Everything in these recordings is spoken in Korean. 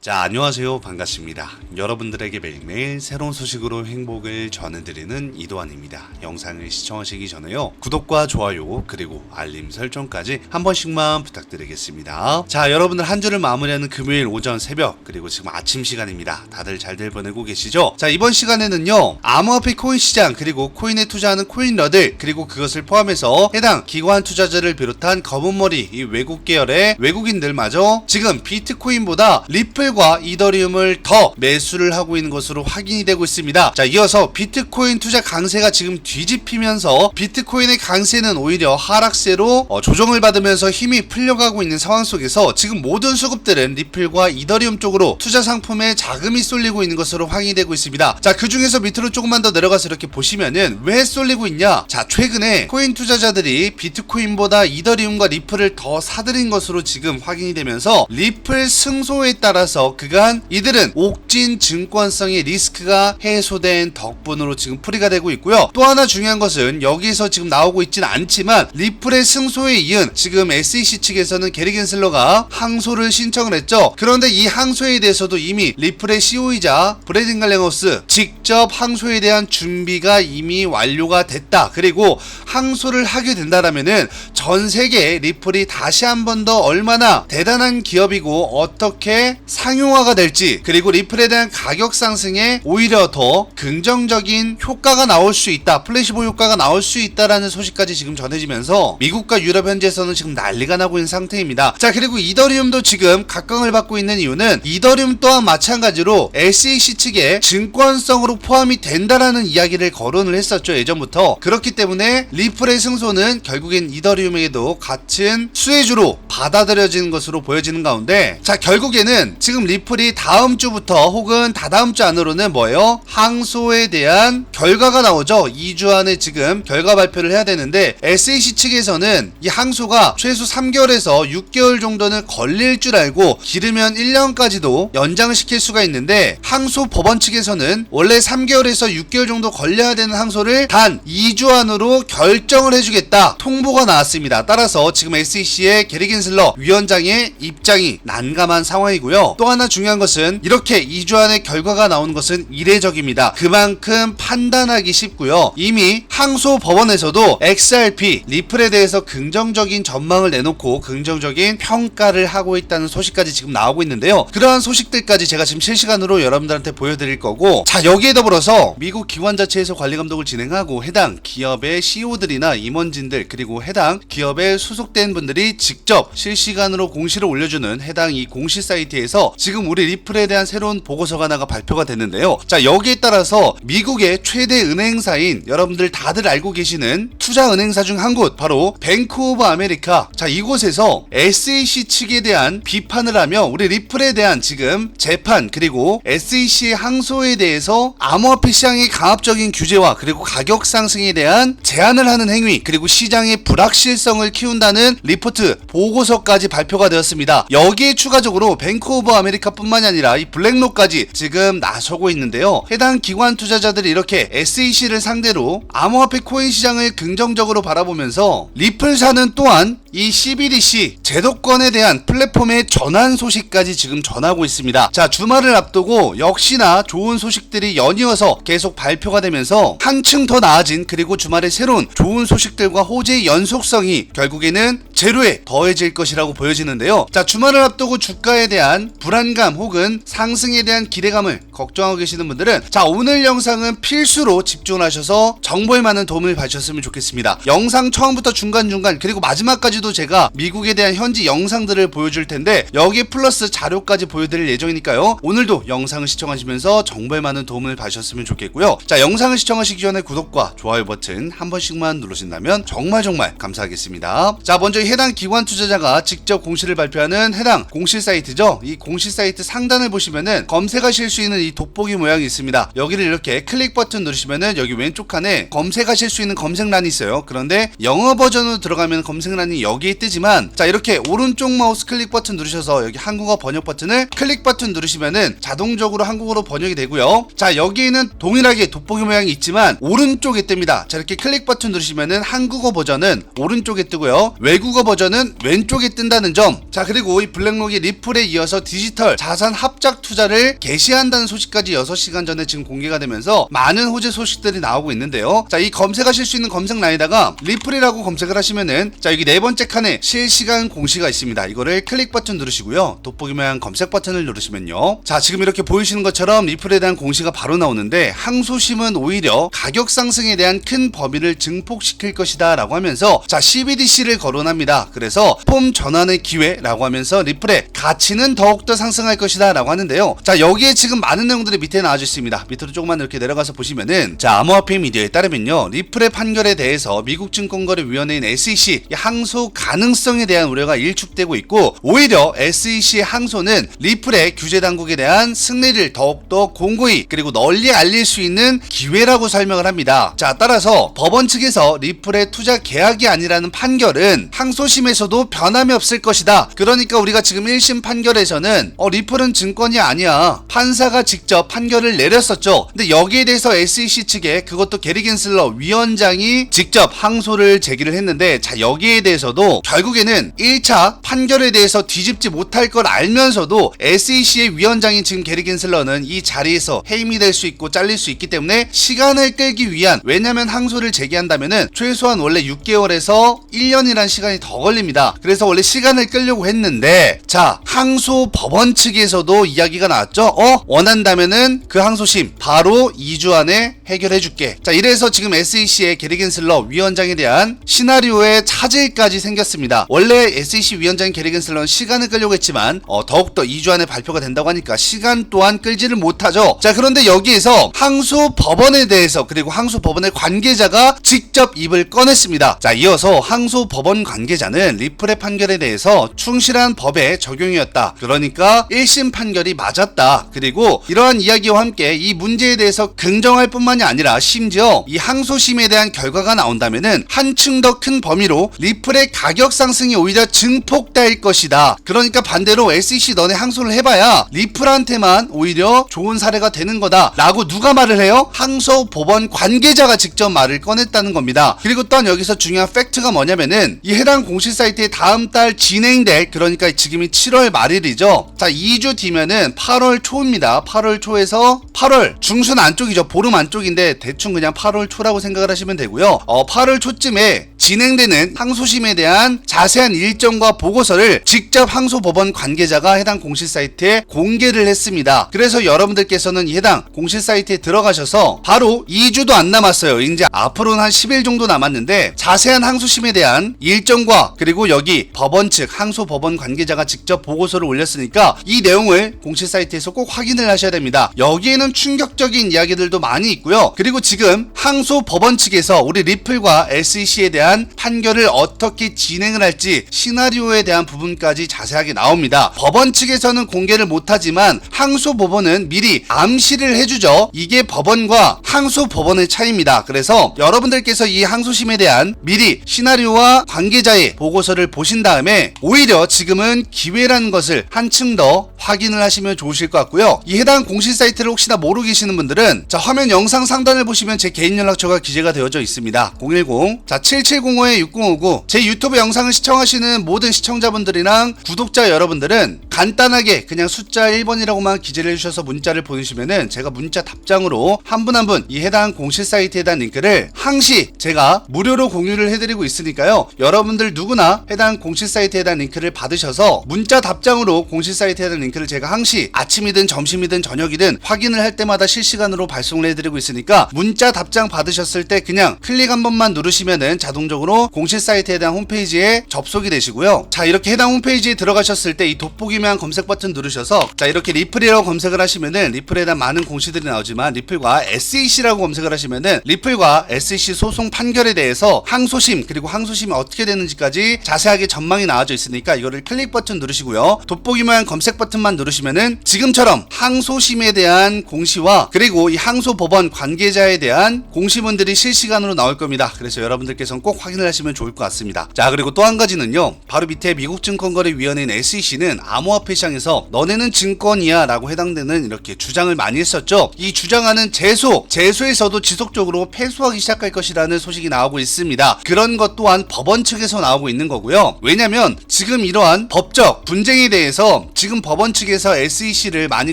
자, 안녕하세요. 반갑습니다. 여러분들에게 매일매일 새로운 소식으로 행복을 전해드리는 이도환입니다. 영상을 시청하시기 전에요. 구독과 좋아요, 그리고 알림 설정까지 한 번씩만 부탁드리겠습니다. 자, 여러분들 한 주를 마무리하는 금요일 오전 새벽, 그리고 지금 아침 시간입니다. 다들 잘들 보내고 계시죠? 자, 이번 시간에는요, 암호화폐 코인 시장, 그리고 코인에 투자하는 코인러들, 그리고 그것을 포함해서 해당 기관 투자자를 비롯한 검은머리, 이 외국 계열의 외국인들마저 지금 비트코인보다 리플 과 이더리움을 더 매수를 하고 있는 것으로 확인이 되고 있습니다. 자, 이어서 비트코인 투자 강세가 지금 뒤집히면서 비트코인의 강세는 오히려 하락세로 어, 조정을 받으면서 힘이 풀려가고 있는 상황 속에서 지금 모든 수급들은 리플과 이더리움 쪽으로 투자 상품에 자금이 쏠리고 있는 것으로 확인이 되고 있습니다. 자, 그 중에서 밑으로 조금만 더 내려가서 이렇게 보시면은 왜 쏠리고 있냐? 자, 최근에 코인 투자자들이 비트코인보다 이더리움과 리플을 더 사들인 것으로 지금 확인이 되면서 리플 승소에 따라서 그간 이들은 옥진 증권성의 리스크가 해소된 덕분으로 지금 풀이가 되고 있고요. 또 하나 중요한 것은 여기서 지금 나오고 있지는 않지만 리플의 승소에 이은 지금 SEC 측에서는 게리 겐슬러가 항소를 신청을 했죠. 그런데 이 항소에 대해서도 이미 리플의 CEO이자 브래든 갈랭하우스 직접 항소에 대한 준비가 이미 완료가 됐다. 그리고 항소를 하게 된다라면은 전 세계 리플이 다시 한 번 더 얼마나 대단한 기업이고 어떻게 상용화가 될지 그리고 리플에 대한 가격 상승에 오히려 더 긍정적인 효과가 나올 수 있다. 플래시보 효과가 나올 수 있다라는 소식까지 지금 전해지면서 미국과 유럽 현지에서는 지금 난리가 나고 있는 상태입니다. 자 그리고 이더리움도 지금 각광을 받고 있는 이유는 이더리움 또한 마찬가지로 SEC 측에 증권성으로 포함이 된다라는 이야기를 거론을 했었죠 예전부터 그렇기 때문에 리플의 승소는 결국엔 이더리움에게도 같은 수혜주로 받아들여지는 것으로 보여지는 가운데 자 결국에는 지금 리플이 다음 주부터 혹은 다다음 주 안으로는 뭐예요 항소에 대한 결과가 나오죠 2주 안에 지금 결과 발표를 해야 되는데 SEC 측에서는 이 항소가 최소 3개월에서 6개월 정도는 걸릴 줄 알고 길으면 1년까지도 연장시킬 수가 있는데 항소 법원 측에서는 원래 3개월에서 6개월 정도 걸려야 되는 항소를 단 2주 안으로 결정을 해주겠다 통보가 나왔습니다. 따라서 지금 SEC의 게리 겐슬러 위원장의 입장이 난감한 상황이고요. 또 하나 중요한 것은 이렇게 2주 안에 결과가 나오는 것은 이례적입니다. 그만큼 판단하기 쉽고요. 이미 항소 법원에서도 XRP 리플에 대해서 긍정적인 전망을 내놓고 긍정적인 평가를 하고 있다는 소식까지 지금 나오고 있는데요. 그러한 소식들까지 제가 지금 실시간으로 여러분들한테 보여드릴 거고 자 여기에 더불어서 미국 기관 자체에서 관리 감독을 진행하고 해당 기업의 CEO들이나 임원진들 그리고 해당 기업에 소속된 분들이 직접 실시간으로 공시를 올려주는 해당 이 공시 사이트에서 지금 우리 리플에 대한 새로운 보고서가 하나가 발표가 됐는데요. 자 여기에 따라서 미국의 최대 은행사인 여러분들 다들 알고 계시는 투자 은행사 중 한 곳 바로 뱅크 오브 아메리카 자 이곳에서 SEC 측에 대한 비판을 하며 우리 리플에 대한 지금 재판 그리고 SEC의 항소에 대해서 암호화폐 시장의 강압적인 규제와 그리고 가격 상승에 대한 제한을 하는 행위 그리고 시장의 불확실성을 키운다는 리포트 보고서까지 발표가 되었습니다. 여기에 추가적으로 뱅크 오브 아메리카 뿐만이 아니라 이 블랙록까지 지금 나서고 있는데요. 해당 기관 투자자들이 이렇게 SEC를 상대로 암호화폐 코인 시장을 긍정적으로 바라보면서 리플사는 또한 이 CBDC 제도권에 대한 플랫폼의 전환 소식까지 지금 전하고 있습니다. 자, 주말을 앞두고 역시나 좋은 소식들이 연이어서 계속 발표가 되면서 한층 더 나아진 그리고 주말에 새로운 좋은 소식들과 호재의 연속성이 결국에는 제로에 더해질 것이라고 보여지는데요. 자, 주말을 앞두고 주가에 대한 불안 감 혹은 상승에 대한 기대감을 걱정하고 계시는 분들은 자, 오늘 영상은 필수로 집중을 하셔서 정보에 많은 도움을 받으셨으면 좋겠습니다. 영상 처음부터 중간중간 그리고 마지막까지도 제가 미국에 대한 현지 영상들을 보여줄 텐데 여기에 플러스 자료까지 보여드릴 예정이니까요. 오늘도 영상을 시청하시면서 정보에 많은 도움을 받으셨으면 좋겠고요. 자, 영상을 시청하시기 전에 구독과 좋아요 버튼 한 번씩만 누르신다면 정말 정말 감사하겠습니다. 자, 먼저 이 해당 기관 투자자가 직접 공시를 발표하는 해당 공시 사이트죠. 이 공시 사이트 상단을 보시면은 검색하실 수 있는 이 돋보기 모양이 있습니다. 여기를 이렇게 클릭 버튼 누르시면은 여기 왼쪽 칸에 검색하실 수 있는 검색란이 있어요. 그런데 영어 버전으로 들어가면 검색란이 여기에 뜨지만 자 이렇게 오른쪽 마우스 클릭 버튼 누르셔서 여기 한국어 번역 버튼을 클릭 버튼 누르시면은 자동적으로 한국어로 번역이 되고요. 자 여기에는 동일하게 돋보기 모양이 있지만 오른쪽에 뜹니다. 자 이렇게 클릭 버튼 누르시면은 한국어 버전은 오른쪽에 뜨고요. 외국어 버전은 왼쪽에 뜬다는 점. 자 그리고 이 블랙록이 리플에 이어서 디지털 디지털 자산 합작 투자를 개시한다는 소식까지 6시간 전에 지금 공개가 되면서 많은 호재 소식들이 나오고 있는데요. 자, 이 검색하실 수 있는 검색 란에다가 리플이라고 검색을 하시면은 자, 여기 네 번째 칸에 실시간 공시가 있습니다. 이거를 클릭 버튼 누르시고요. 돋보기 모양 검색 버튼을 누르시면요. 자, 지금 이렇게 보이시는 것처럼 리플에 대한 공시가 바로 나오는데 항소심은 오히려 가격 상승에 대한 큰 범위를 증폭시킬 것이다 라고 하면서 자, CBDC를 거론합니다. 그래서 폼 전환의 기회라고 하면서 리플의 가치는 더욱더 상승할 것이다 라고 하는데요. 자, 여기에 지금 많은 내용들이 밑에 나와져 있습니다. 밑으로 조금만 이렇게 내려가서 보시면은 자, 암호화폐 미디어에 따르면요. 리플의 판결에 대해서 미국 증권거래위원회인 SEC 이 항소 가능성에 대한 우려가 일축되고 있고 오히려 SEC의 항소는 리플의 규제 당국에 대한 승리를 더욱더 공고히 그리고 널리 알릴 수 있는 기회라고 설명을 합니다. 자, 따라서 법원 측에서 리플의 투자 계약이 아니라는 판결은 항소심에서도 변함이 없을 것이다. 그러니까 우리가 지금 1심 판결에서는 어, 리플은 증권이 아니야. 판사가 직접 판결을 내렸었죠. 근데 여기에 대해서 SEC 측에 그것도 게리 겐슬러 위원장이 직접 항소를 제기를 했는데 자, 여기에 대해서도 결국에는 1차 판결에 대해서 뒤집지 못할 걸 알면서도 SEC의 위원장인 지금 게리 겐슬러는 이 자리에서 해임이 될 수 있고 잘릴 수 있기 때문에 시간을 끌기 위한 왜냐면 항소를 제기한다면은 최소한 원래 6개월에서 1년이란 시간이 더 걸립니다. 그래서 원래 시간을 끌려고 했는데 자 항소 법원 측에서도 이야기가 나왔죠. 어 원한다면은 그 항소심 바로 2주 안에 해결해 줄게. 자 이래서 지금 SEC의 게리 겐슬러 위원장에 대한 시나리오의 차질까지 생겼습니다. 원래 SEC 위원장 게리 겐슬러는 시간을 끌려고 했지만 어, 더욱더 2주 안에 발표가 된다고 하니까 시간 또한 끌지를 못하죠. 자 그런데 여기에서 항소 법원에 대해서 그리고 항소 법원의 관계자가 직접 입을 꺼냈습니다. 자 이어서 항소 법원 관계자는 리플의 판결에 대해서 충실한 법의 적용이었다. 그러니까 1심 판결이 맞았다. 그리고 이러한 이야기와 함께 이 문제에 대해서 긍정할 뿐만이 아니라 심지어 이 항소심에 대한 결과가 나온다면은 한층 더 큰 범위로 리플의 가격 상승이 오히려 증폭될 것이다. 그러니까 반대로 SEC 너네 항소를 해봐야 리플한테만 오히려 좋은 사례가 되는 거다. 라고 누가 말을 해요? 항소 법원 관계자가 직접 말을 꺼냈다는 겁니다. 그리고 또한 여기서 중요한 팩트가 뭐냐면은 이 해당 공식 사이트에 다음 달 진행될 그러니까 지금이 7월 말일이죠. 자, 2주 뒤면은 8월 초입니다. 8월 초에서 8월 중순 안쪽이죠. 보름 안쪽인데 대충 그냥 8월 초라고 생각을 하시면 되고요. 어, 8월 초쯤에 진행되는 항소심에 대한 자세한 일정과 보고서를 직접 항소법원 관계자가 해당 공식 사이트에 공개를 했습니다. 그래서 여러분들께서는 이 해당 공식 사이트에 들어가셔서 바로 2주도 안 남았어요. 이제 앞으로는 한 10일 정도 남았는데 자세한 항소심에 대한 일정과 그리고 여기 법원 측 항소법원 관계자가 직접 보고서를 올렸으니까 이 내용을 공식 사이트에서 꼭 확인을 하셔야 됩니다. 여기에는 충격적인 이야기들도 많이 있고요. 그리고 지금 항소 법원 측에서 우리 리플과 SEC에 대한 판결을 어떻게 진행을 할지 시나리오에 대한 부분까지 자세하게 나옵니다. 법원 측에서는 공개를 못하지만 항소 법원은 미리 암시를 해주죠. 이게 법원과 항소 법원의 차이입니다. 그래서 여러분들께서 이 항소심에 대한 미리 시나리오와 관계자의 보고서를 보신 다음에 오히려 지금은 기회라는 것을 한층 더 확인을 하시면 좋으실 것 같고요. 이 해당 공식 사이트를 혹시나 모르고 계시는 분들은 자 화면 영상 상단을 보시면 제 개인 연락처가 기재가 되어져 있습니다. 010 자 7705에 6059 제 유튜브 영상을 시청하시는 모든 시청자분들이랑 구독자 여러분들은 간단하게 그냥 숫자 1번이라고만 기재를 해주셔서 문자를 보내시면은 제가 문자 답장으로 한 분 한 분 이 해당 공식 사이트에 대한 링크를 항시 제가 무료로 공유를 해드리고 있으니까요. 여러분들 누구나 해당 공식 사이트에 대한 링크를 받으셔서 문자 답장으로 공식 사이트 에 대한 링크를 제가 항시 아침이든 점심이든 저녁이든 확인을 할 때마다 실시간으로 발송을 해드리고 있으니까 문자 답장 받으셨을 때 그냥 클릭 한 번만 누르시면은 자동적으로 공식 사이트에 대한 홈페이지에 접속이 되시고요. 자 이렇게 해당 홈페이지에 들어가셨을 때 이 돋보기만 검색 버튼 누르셔서 자 이렇게 리플이라고 검색을 하시면은 리플에 대한 많은 공시들이 나오지만 리플과 SEC라고 검색을 하시면은 리플과 SEC 소송 판결에 대해서 항소심 그리고 항소심이 어떻게 되는지까지 자세하게 전망이 나와져 있으니까 이거를 클릭 버튼 누르시고요. 돋보기만 검색 버튼만 누르시면은 지금처럼 항소심에 대한 공시와 그리고 이 항소 법원 관계자에 대한 공시문들이 실시간으로 나올 겁니다. 그래서 여러분들께서는 꼭 확인을 하시면 좋을 것 같습니다. 자 그리고 또 한 가지는요. 바로 밑에 미국 증권거래위원회인 SEC는 암호화폐 시장에서 너네는 증권이야 라고 해당되는 이렇게 주장을 많이 했었죠. 이 주장하는 제소, 제소에서도 지속적으로 패소하기 시작할 것이라는 소식이 나오고 있습니다. 그런 것 또한 법원 측에서 나오고 있는 거고요. 왜냐면 지금 이러한 법적 분쟁에 대해서 지금 법원 측에서 SEC를 많이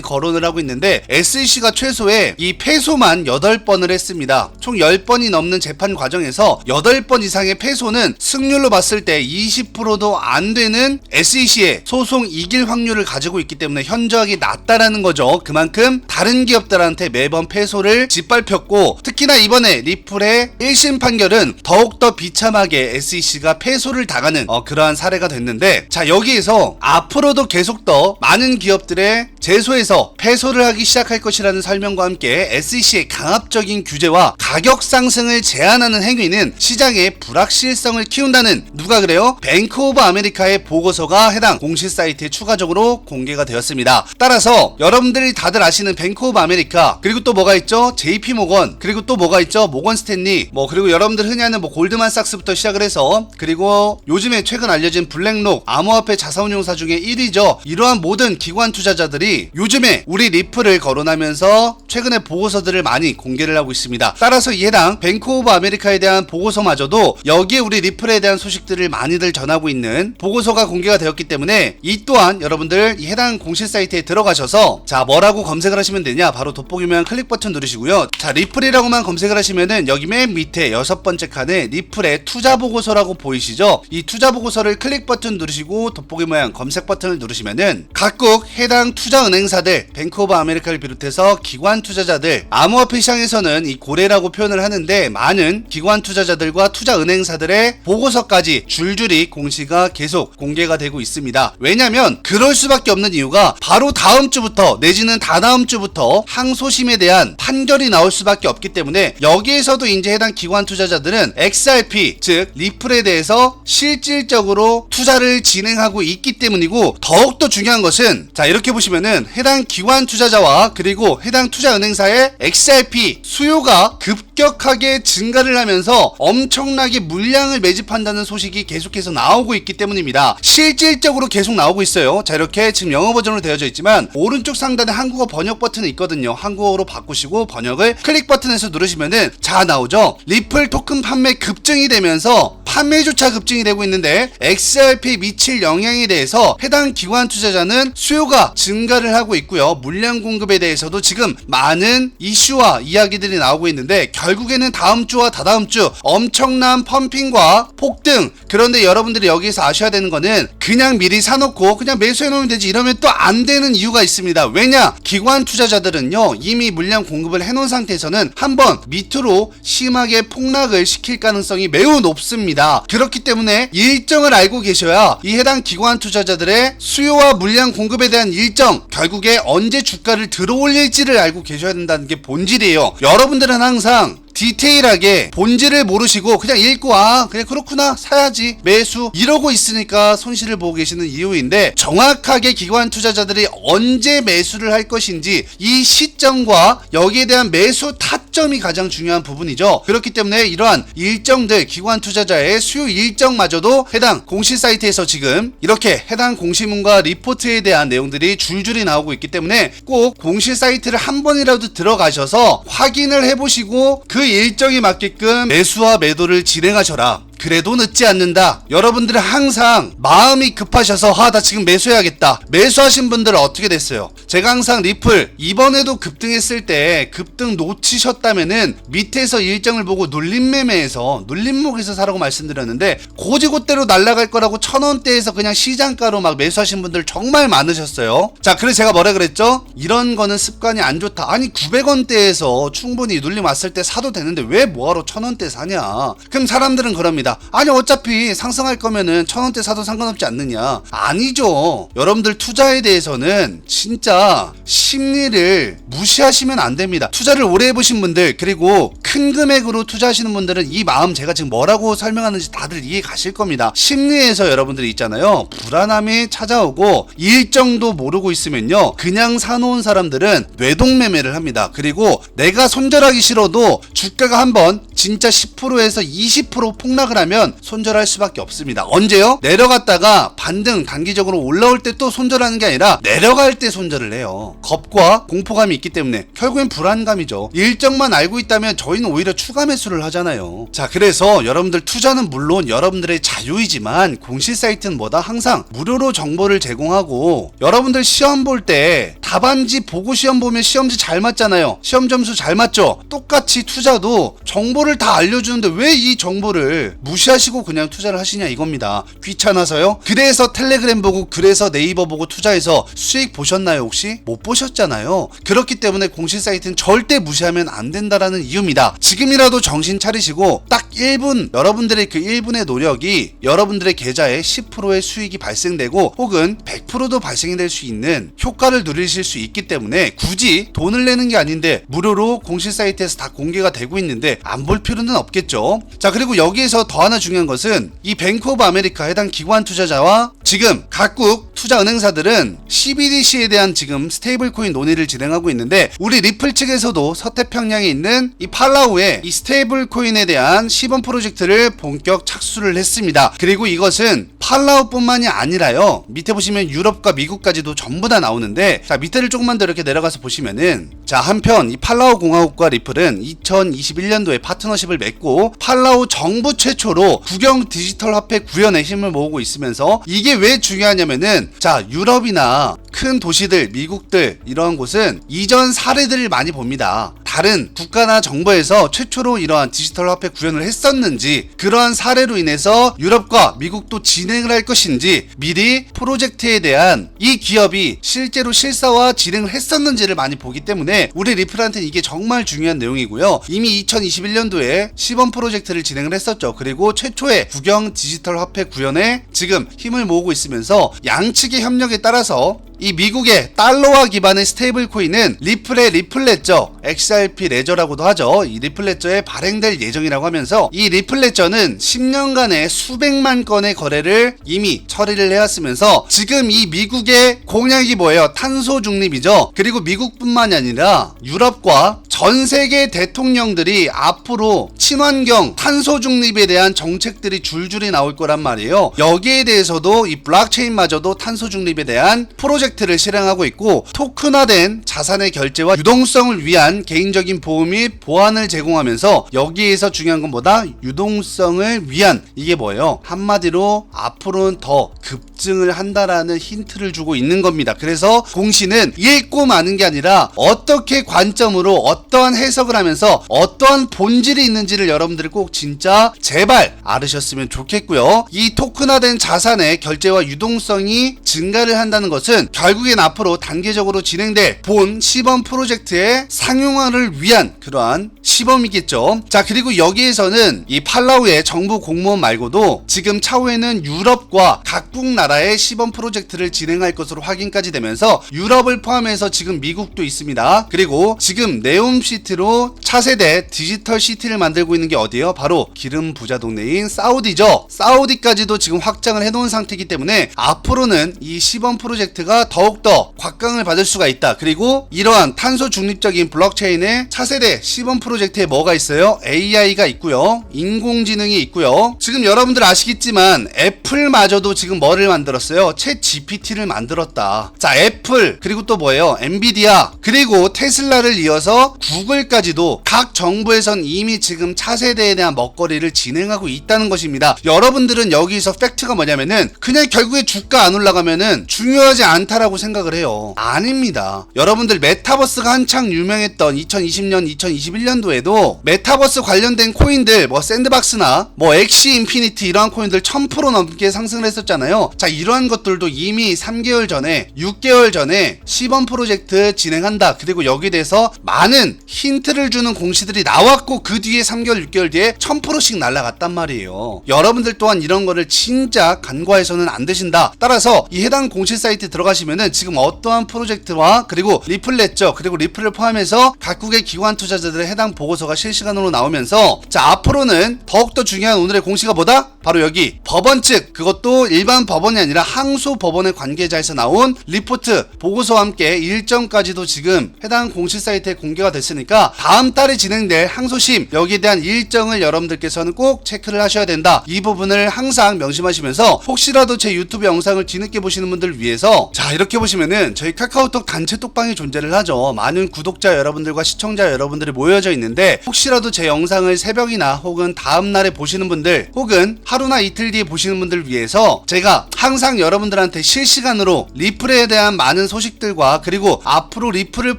거론을 하고 있는데 SEC가 최소에 이 패소만 8번을 했습니다. 총 10번이 넘는 재판 과정에서 8번 이상의 패소는 승률로 봤을 때 20%도 안 되는 SEC의 소송 이길 확률을 가지고 있기 때문에 현저하게 낮다라는 거죠. 그만큼 다른 기업들한테 매번 패소를 짓밟혔고 특히나 이번에 리플의 1심 판결은 더욱더 비참하게 SEC가 패소를 당하는 어, 그러한 사례가 됐는데 자 여기에서 앞으로도 계속 더 많은 기업들의 제소에서 패소를 하기 시작할 것이라는 설명과 함께 SEC의 강압적인 규제와 가격 상승을 제한하는 행위는 시장의 불확실성을 키운다는 누가 그래요? 뱅크 오브 아메리카의 보고서가 해당 공식 사이트에 추가적으로 공개가 되었습니다. 따라서 여러분들이 다들 아시는 뱅크 오브 아메리카 그리고 또 뭐가 있죠? JP 모건 그리고 또 뭐가 있죠? 모건 스탠리 뭐 그리고 여러분들 흔히 아는 뭐 골드만삭스부터 시작을 해서 그리고 요즘에 최근 알려진 블랙록 암호화폐 자사운용사 중에 1위죠. 이러 한 모든 기관 투자자들이 요즘에 우리 리플을 거론하면서 최근에 보고서들을 많이 공개를 하고 있습니다. 따라서 이 해당 뱅크 오브 아메리카에 대한 보고서마저도 여기에 우리 리플에 대한 소식들을 많이들 전하고 있는 보고서가 공개가 되었기 때문에 이 또한 여러분들 이 해당 공식 사이트에 들어가셔서 자 뭐라고 검색을 하시면 되냐 바로 돋보기면 클릭 버튼 누르시고요. 자 리플이라고만 검색을 하시면은 여기 맨 밑에 여섯 번째 칸에 리플의 투자 보고서라고 보이시죠? 이 투자 보고서를 클릭 버튼 누르시고 돋보기 모양 검색 버튼을 누르시면은 각국 해당 투자 은행사들 뱅크 오브 아메리카를 비롯해서 기관 투자자들 암호화폐 시장에서는 이 고래라고 표현을 하는데 많은 기관 투자자들과 투자 은행사들의 보고서까지 줄줄이 공시가 계속 공개가 되고 있습니다. 왜냐면 그럴 수밖에 없는 이유가 바로 다음 주부터 내지는 다다음 주부터 항소심에 대한 판결이 나올 수밖에 없기 때문에 여기에서도 이제 해당 기관 투자자들은 XRP 즉 리플에 대해서 실질적으로 투자를 진행하고 있기 때문이고 더욱더 중요 한 것은 자 이렇게 보시면은 해당 기관 투자자와 그리고 해당 투자 은행사의 XRP 수요가 급 격하게 증가를 하면서 엄청나게 물량을 매집한다는 소식이 계속해서 나오고 있기 때문입니다. 실질적으로 계속 나오고 있어요. 자 이렇게 지금 영어 버전으로 되어져 있지만 오른쪽 상단에 한국어 번역 버튼이 있거든요. 한국어로 바꾸시고 번역을 클릭 버튼에서 누르시면은 자 나오죠. 리플 토큰 판매 급증이 되면서 판매조차 급증이 되고 있는데 XRP 미칠 영향에 대해서 해당 기관 투자자는 수요가 증가를 하고 있고요. 물량 공급에 대해서도 지금 많은 이슈와 이야기들이 나오고 있는데 결국에는 다음 주와 다다음 주 엄청난 펌핑과 폭등 그런데 여러분들이 여기서 아셔야 되는 거는 그냥 미리 사놓고 그냥 매수해 놓으면 되지 이러면 또 안 되는 이유가 있습니다. 왜냐? 기관 투자자들은요 이미 물량 공급을 해 놓은 상태에서는 한번 밑으로 심하게 폭락을 시킬 가능성이 매우 높습니다. 그렇기 때문에 일정을 알고 계셔야 이 해당 기관 투자자들의 수요와 물량 공급에 대한 일정 결국에 언제 주가를 들어올릴지를 알고 계셔야 된다는 게 본질이에요. 여러분들은 항상 디테일하게 본질을 모르시고 그냥 읽고 아 그냥 그렇구나 사야지 매수 이러고 있으니까 손실을 보고 계시는 이유인데 정확하게 기관 투자자들이 언제 매수를 할 것인지 이 시점과 여기에 대한 매수 타점이 가장 중요한 부분이죠. 그렇기 때문에 이러한 일정들 기관 투자자의 수요 일정마저도 해당 공시 사이트에서 지금 이렇게 해당 공시문과 리포트에 대한 내용들이 줄줄이 나오고 있기 때문에 꼭 공시 사이트를 한 번이라도 들어가셔서 확인을 해보시고 그 일정에 맞게끔 매수와 매도를 진행하셔라. 그래도 늦지 않는다. 여러분들은 항상 마음이 급하셔서 아 나 지금 매수해야겠다. 매수하신 분들은 어떻게 됐어요? 제가 항상 리플 이번에도 급등했을 때 급등 놓치셨다면은 밑에서 일정을 보고 눌림 매매에서 눌림목에서 사라고 말씀드렸는데 고지고대로 날아갈 거라고 천 원대에서 그냥 시장가로 막 매수하신 분들 정말 많으셨어요. 자, 그래서 제가 뭐라 그랬죠? 이런 거는 습관이 안 좋다. 아니 900원대에서 충분히 눌림 왔을 때 사도 되는데 왜 뭐하러 천 원대 사냐? 그럼 사람들은 그럽니다. 아니 어차피 상승할 거면은 천 원대 사도 상관없지 않느냐? 아니죠. 여러분들 투자에 대해서는 진짜 심리를 무시하시면 안 됩니다. 투자를 오래 해보신 분들 그리고 큰큰 금액으로 투자하시는 분들은 이 마음 제가 지금 뭐라고 설명하는지 다들 이해 가실 겁니다. 심리에서 여러분들이 있잖아요. 불안함이 찾아오고 일정도 모르고 있으면요. 그냥 사놓은 사람들은 뇌동매매를 합니다. 그리고 내가 손절하기 싫어도 주가가 한번 진짜 10%에서 20% 폭락을 하면 손절할 수밖에 없습니다. 언제요? 내려갔다가 반등 단기적으로 올라올 때 또 손절하는 게 아니라 내려갈 때 손절을 해요. 겁과 공포감이 있기 때문에 결국엔 불안감이죠. 일정만 알고 있다면 저희는 오히려 추가 매수를 하잖아요. 자, 그래서 여러분들 투자는 물론 여러분들의 자유이지만 공시 사이트는 뭐다? 항상 무료로 정보를 제공하고 여러분들 시험 볼 때 답안지 보고 시험 보면 시험지 잘 맞잖아요. 시험 점수 잘 맞죠? 똑같이 투자도 정보를 다 알려주는데 왜 이 정보를 무시하시고 그냥 투자를 하시냐 이겁니다. 귀찮아서요? 그래서 텔레그램 보고 그래서 네이버 보고 투자해서 수익 보셨나요 혹시? 못 보셨잖아요. 그렇기 때문에 공시 사이트는 절대 무시하면 안 된다라는 이유입니다. 지금이라도 정신 차리시고 딱 1분 여러분들의 그 1분의 노력이 여러분들의 계좌에 10%의 수익이 발생되고 혹은 100%도 발생이 될 수 있는 효과를 누리실 수 있기 때문에 굳이 돈을 내는 게 아닌데 무료로 공시 사이트에서 다 공개가 되고 있는데 안 볼 필요는 없겠죠. 자 그리고 여기에서 더 하나 중요한 것은 이 뱅크 오브 아메리카 해당 기관 투자자와 지금 각국 투자 은행사들은 CBDC에 대한 지금 스테이블 코인 논의를 진행하고 있는데 우리 리플 측에서도 서태평양에 있는 이 팔라우의 이 스테이블 코인에 대한 시범 프로젝트를 본격 착수를 했습니다. 그리고 이것은 팔라우뿐만이 아니라요. 밑에 보시면 유럽과 미국까지도 전부 다 나오는데 자 밑에를 조금만 더 이렇게 내려가서 보시면은 자 한편 이 팔라우 공화국과 리플은 2021년도에 파트너십을 맺고 팔라우 정부 최초 로 국영 디지털 화폐 구현에 힘을 모으고 있으면서 이게 왜 중요하냐면은 자 유럽이나 큰 도시들 미국들 이러한 곳은 이전 사례들을 많이 봅니다. 다른 국가나 정부에서 최초로 이러한 디지털 화폐 구현을 했었는지 그러한 사례로 인해서 유럽과 미국도 진행을 할 것인지 미리 프로젝트에 대한 이 기업이 실제로 실사와 진행을 했었는지를 많이 보기 때문에 우리 리플한테는 이게 정말 중요한 내용이고요. 이미 2021년도에 시범 프로젝트를 진행을 했었죠. 그리고 최초의 국영 디지털 화폐 구현에 지금 힘을 모으고 있으면서 양측의 협력에 따라서 이 미국의 달러화 기반의 스테이블 코인은 리플의 리플레저 XRP 레저라고도 하죠. 이 리플레저에 발행될 예정이라고 하면서 이 리플레저는 10년간의 수백만 건의 거래를 이미 처리를 해왔으면서 지금 이 미국의 공약이 뭐예요? 탄소 중립이죠. 그리고 미국뿐만이 아니라 유럽과 전 세계 대통령들이 앞으로 친환경 탄소 중립에 대한 정책들이 줄줄이 나올 거란 말이에요. 여기에 대해서도 이 블록체인마저도 탄소 중립에 대한 프로젝트 를 실행하고 있고 토큰화된 자산의 결제와 유동성을 위한 개인적인 및 보안을 제공하면서 여기에서 중요한 건 뭐다? 유동성을 위한 이게 뭐예요? 한마디로 앞으로는 더 급증을 한다라는 힌트를 주고 있는 겁니다. 그래서 공시는 읽고 마는 게 아니라 어떻게 관점으로 어떠한 해석을 하면서 어떠한 본질이 있는지를 여러분들이 꼭 진짜 제발 알으셨으면 좋겠고요. 이 토큰화된 자산의 결제와 유동성이 증가를 한다는 것은 결국엔 앞으로 단계적으로 진행될 본 시범 프로젝트의 상용화를 위한 그러한 시범이겠죠. 자, 그리고 여기에서는 이 팔라우의 정부 공무원 말고도 지금 차후에는 유럽과 각국 나라의 시범 프로젝트를 진행할 것으로 확인까지 되면서 유럽을 포함해서 지금 미국도 있습니다. 그리고 지금 네옴 시티로 차세대 디지털 시티를 만들고 있는 게 어디예요? 바로 기름 부자 동네인 사우디죠. 사우디까지도 지금 확장을 해놓은 상태이기 때문에 앞으로는 이 시범 프로젝트가 더욱더 곽강을 받을 수가 있다. 그리고 이러한 탄소 중립적인 블록체인의 차세대 시범 프로젝트에 뭐가 있어요? AI가 있고요. 인공지능이 있고요. 지금 여러분들 아시겠지만 애플마저도 지금 뭐를 만들었어요? 챗 GPT를 만들었다. 자, 애플 그리고 또 뭐예요? 엔비디아 그리고 테슬라를 이어서 구글까지도 각 정부에선 이미 지금 차세대에 대한 먹거리를 진행하고 있다는 것입니다. 여러분들은 여기서 팩트가 뭐냐면은 그냥 결국에 주가 안 올라가면은 중요하지 않다 라고 생각을 해요. 아닙니다. 여러분들 메타버스가 한창 유명했던 2020년, 2021년도에도 메타버스 관련된 코인들 뭐 샌드박스나 뭐 엑시 인피니티 이러한 코인들 1000% 넘게 상승을 했었잖아요. 자, 이러한 것들도 이미 3개월 전에 6개월 전에 시범 프로젝트 진행한다. 그리고 여기에 대해서 많은 힌트를 주는 공시들이 나왔고 그 뒤에 3개월, 6개월 뒤에 1000%씩 날라갔단 말이에요. 여러분들 또한 이런 거를 진짜 간과해서는 안 되신다. 따라서 이 해당 공시 사이트 들어가시면 은 지금 어떠한 프로젝트와 그리고 리플렛죠. 그리고 리플을 포함해서 각국의 기관 투자자들의 해당 보고서가 실시간으로 나오면서 자 앞으로는 더욱더 중요한 오늘의 공시가 뭐다? 바로 여기 법원 측 그것도 일반 법원이 아니라 항소 법원의 관계자에서 나온 리포트 보고서와 함께 일정까지도 지금 해당 공시 사이트에 공개가 됐으니까 다음 달에 진행될 항소심 여기에 대한 일정을 여러분들께서는 꼭 체크를 하셔야 된다 이 부분을 항상 명심하시면서 혹시라도 제 유튜브 영상을 뒤늦게 보시는 분들 위해서 자 이렇게 보시면은 저희 카카오톡 단체 톡방이 존재를 하죠. 많은 구독자 여러분들과 시청자 여러분들이 모여져 있는데 혹시라도 제 영상을 새벽이나 혹은 다음 날에 보시는 분들 혹은 하루나 이틀 뒤에 보시는 분들 위해서 제가 항상 여러분들한테 실시간으로 리플에 대한 많은 소식들과 그리고 앞으로 리플을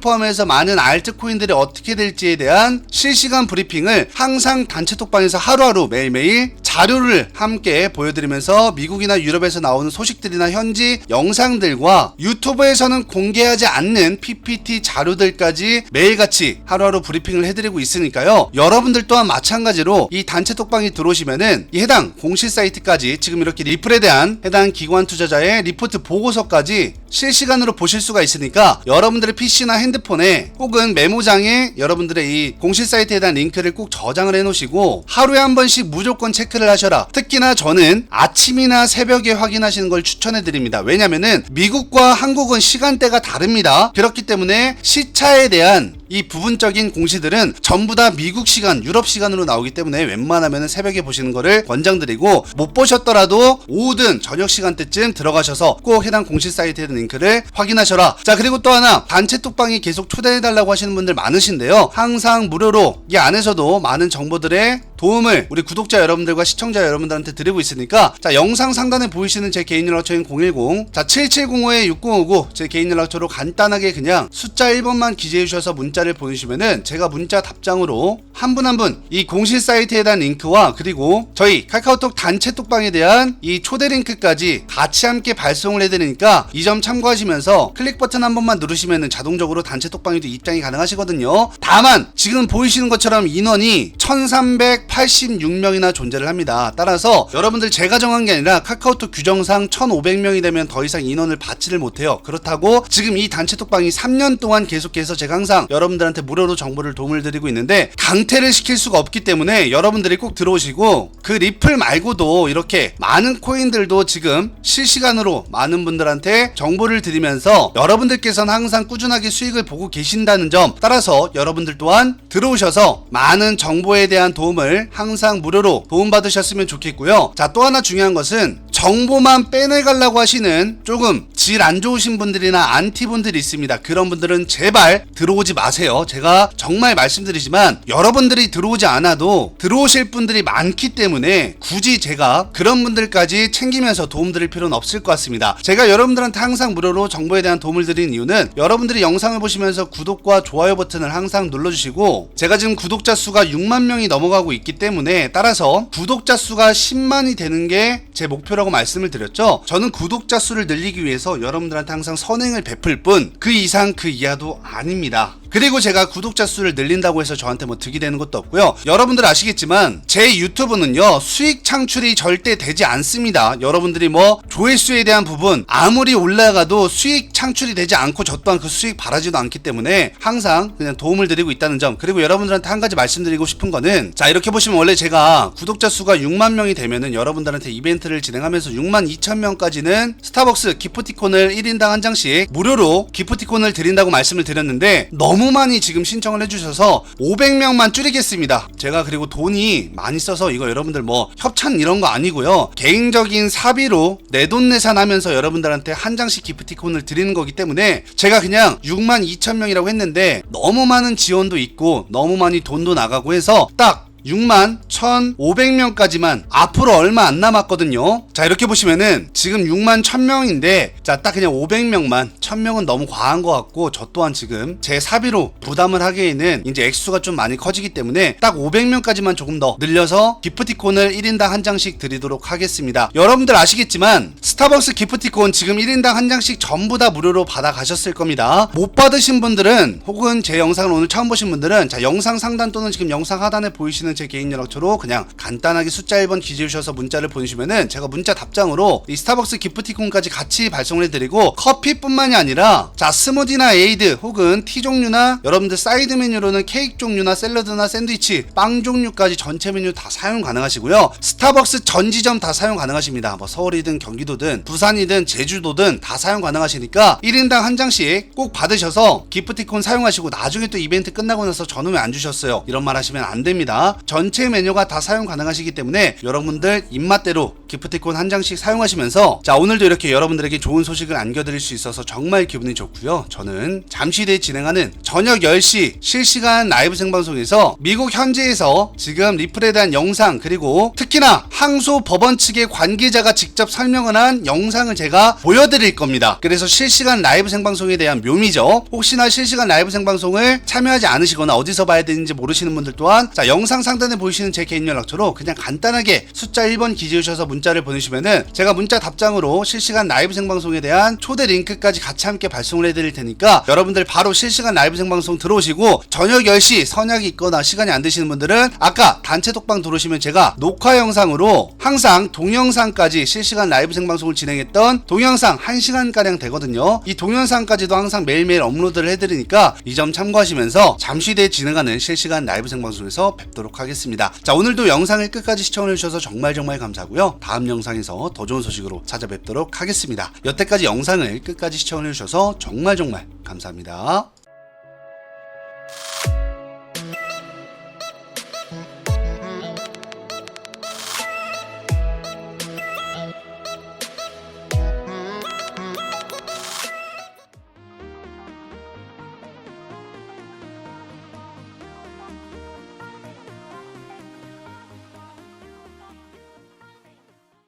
포함해서 많은 알트코인들이 어떻게 될지에 대한 실시간 브리핑을 항상 단체 톡방에서 하루하루 매일매일 자료를 함께 보여드리면서 미국이나 유럽에서 나오는 소식들이나 현지 영상들과 유튜브에서는 공개하지 않는 PPT 자료들까지 매일같이 하루하루 브리핑을 해드리고 있으니까요. 여러분들 또한 마찬가지로 이 단체 톡방에 들어오시면은 이 해당 공시 사이트까지 지금 이렇게 리플에 대한 해당 기관 투자자의 리포트 보고서까지 실시간으로 보실 수가 있으니까 여러분들의 PC나 핸드폰에 혹은 메모장에 여러분들의 이 공시 사이트에 대한 링크를 꼭 저장을 해 놓으시고 하루에 한 번씩 무조건 체크를 하셔라. 특히나 저는 아침이나 새벽에 확인하시는 걸 추천해 드립니다. 왜냐면은 미국과 한국은 시간대가 다릅니다. 그렇기 때문에 시차에 대한 이 부분적인 공시들은 전부 다 미국 시간, 유럽 시간으로 나오기 때문에 웬만하면 새벽에 보시는 거를 권장드리고 못 보셨더라도 오후든 저녁 시간대쯤 들어가셔서 꼭 해당 공시 사이트에 링크를 확인하셔라. 자, 그리고 또 하나 단체 톡방에 계속 초대해달라고 하시는 분들 많으신데요. 항상 무료로 이 안에서도 많은 정보들의 도움을 우리 구독자 여러분들과 시청자 여러분들한테 드리고 있으니까 자 영상 상단에 보이시는 제 개인 연락처인 010 자 7705-6059 제 개인 연락처로 간단하게 그냥 숫자 1번만 기재해 주셔서 문자를 보내시면은 제가 문자 답장으로 한 분 한 분 이 공식 사이트에 대한 링크와 그리고 저희 카카오톡 단체 톡방에 대한 이 초대 링크까지 같이 함께 발송을 해드리니까 이 점 참고하시면서 클릭 버튼 한 번만 누르시면은 자동적으로 단체 톡방에도 입장이 가능하시거든요. 다만 지금 보이시는 것처럼 인원이 1300 86명이나 존재를 합니다. 따라서 여러분들 제가 정한 게 아니라 카카오톡 규정상 1500명이 되면 더 이상 인원을 받지를 못해요. 그렇다고 지금 이 단체 톡방이 3년 동안 계속해서 제가 항상 여러분들한테 무료로 정보를 도움을 드리고 있는데 강퇴를 시킬 수가 없기 때문에 여러분들이 꼭 들어오시고 그 리플 말고도 이렇게 많은 코인들도 지금 실시간으로 많은 분들한테 정보를 드리면서 여러분들께서는 항상 꾸준하게 수익을 보고 계신다는 점 따라서 여러분들 또한 들어오셔서 많은 정보에 대한 도움을 항상 무료로 도움받으셨으면 좋겠고요. 자, 또 하나 중요한 것은 정보만 빼내가려고 하시는 조금 질 안 좋으신 분들이나 안티 분들이 있습니다. 그런 분들은 제발 들어오지 마세요. 제가 정말 말씀드리지만 여러분들이 들어오지 않아도 들어오실 분들이 많기 때문에 굳이 제가 그런 분들까지 챙기면서 도움 드릴 필요는 없을 것 같습니다. 제가 여러분들한테 항상 무료로 정보에 대한 도움을 드리는 이유는 여러분들이 영상을 보시면서 구독과 좋아요 버튼을 항상 눌러주시고 제가 지금 구독자 수가 6만 명이 넘어가고 있기 때문에 따라서 구독자 수가 10만이 되는 게 제 목표라고 말씀을 드렸죠. 저는 구독자 수를 늘리기 위해서 여러분들한테 항상 선행을 베풀 뿐 그 이상 그 이하도 아닙니다. 그리고 제가 구독자 수를 늘린다고 해서 저한테 뭐 득이 되는 것도 없고요. 여러분들 아시겠지만 제 유튜브는요 수익 창출이 절대 되지 않습니다. 여러분들이 뭐 조회수에 대한 부분 아무리 올라가도 수익 창출이 되지 않고 저 또한 그 수익 바라지도 않기 때문에 항상 그냥 도움을 드리고 있다는 점 그리고 여러분들한테 한 가지 말씀드리고 싶은 거는 자 이렇게 보시면 원래 제가 구독자 수가 6만 명이 되면은 여러분들한테 이벤트를 진행하면서 6만 2천 명까지는 스타벅스 기프티콘을 1인당 한 장씩 무료로 기프티콘을 드린다고 말씀을 드렸는데 너무 많이 지금 신청을 해주셔서 500명만 줄이겠습니다. 제가 그리고 돈이 많이 써서 이거 여러분들 뭐 협찬 이런 거 아니고요. 개인적인 사비로 내돈내산 하면서 여러분들한테 한 장씩 기프티콘을 드리는 거기 때문에 제가 그냥 6만 2천 명이라고 했는데 너무 많은 지원도 있고 너무 많이 돈도 나가고 해서 딱 6만 1,500명까지만 앞으로 얼마 안 남았거든요. 자, 이렇게 보시면은 지금 6만 1000명인데 자, 딱 그냥 500명만 1000명은 너무 과한 것 같고 저 또한 지금 제 사비로 부담을 하기에는 이제 액수가 좀 많이 커지기 때문에 딱 500명까지만 조금 더 늘려서 기프티콘을 1인당 한 장씩 드리도록 하겠습니다. 여러분들 아시겠지만 스타벅스 기프티콘 지금 1인당 한 장씩 전부 다 무료로 받아 가셨을 겁니다. 못 받으신 분들은 혹은 제 영상을 오늘 처음 보신 분들은 자 영상 상단 또는 지금 영상 하단에 보이시는 제 개인 연락처로 그냥 간단하게 숫자 1번 기재주셔서 문자를 보내주시면은 제가 문자 답장으로 이 스타벅스 기프티콘까지 같이 발송을 해드리고 커피뿐만이 아니라 자 스무디나 에이드 혹은 티 종류나 여러분들 사이드 메뉴로는 케이크 종류나 샐러드나 샌드위치 빵 종류까지 전체 메뉴 다 사용 가능하시고요. 스타벅스 전 지점 다 사용 가능하십니다. 뭐 서울이든 경기도든 부산이든 제주도든 다 사용 가능하시니까 1인당 한 장씩 꼭 받으셔서 기프티콘 사용하시고 나중에 또 이벤트 끝나고 나서 왜안 주셨어요. 이런 말 하시면 안 됩니다 전체 메뉴가 다 사용 가능하시기 때문에 여러분들 입맛대로 기프티콘 한 장씩 사용하시면서 자 오늘도 이렇게 여러분들에게 좋은 소식을 안겨드릴 수 있어서 정말 기분이 좋고요. 저는 잠시 뒤에 진행하는 저녁 10시 실시간 라이브 생방송에서 미국 현지에서 지금 리플에 대한 영상 그리고 특히나 항소 법원 측의 관계자가 직접 설명을 한 영상을 제가 보여드릴 겁니다. 그래서 실시간 라이브 생방송에 대한 묘미죠. 혹시나 실시간 라이브 생방송을 참여하지 않으시거나 어디서 봐야 되는지 모르시는 분들 또한 자 영상 상단에 보이시는 제 개인 연락처로 그냥 간단하게 숫자 1번 기재주셔서 문자를 보내시면은 제가 문자 답장으로 실시간 라이브 생방송에 대한 초대 링크까지 같이 함께 발송을 해드릴 테니까 여러분들 바로 실시간 라이브 생방송 들어오시고 저녁 10시 선약이 있거나 시간이 안 되시는 분들은 아까 단체 독방 들어오시면 제가 녹화 영상으로 항상 동영상까지 실시간 라이브 생방송을 진행했던 동영상 1시간가량 되거든요. 이 동영상까지도 항상 매일매일 업로드를 해드리니까 이 점 참고하시면서 잠시 뒤에 진행하는 실시간 라이브 생방송에서 뵙 하겠습니다. 자 오늘도 영상을 끝까지 시청해 주셔서 정말 정말 감사하고요. 다음 영상에서 더 좋은 소식으로 찾아뵙도록 하겠습니다. 여태까지 영상을 끝까지 시청해 주셔서 정말 정말 감사합니다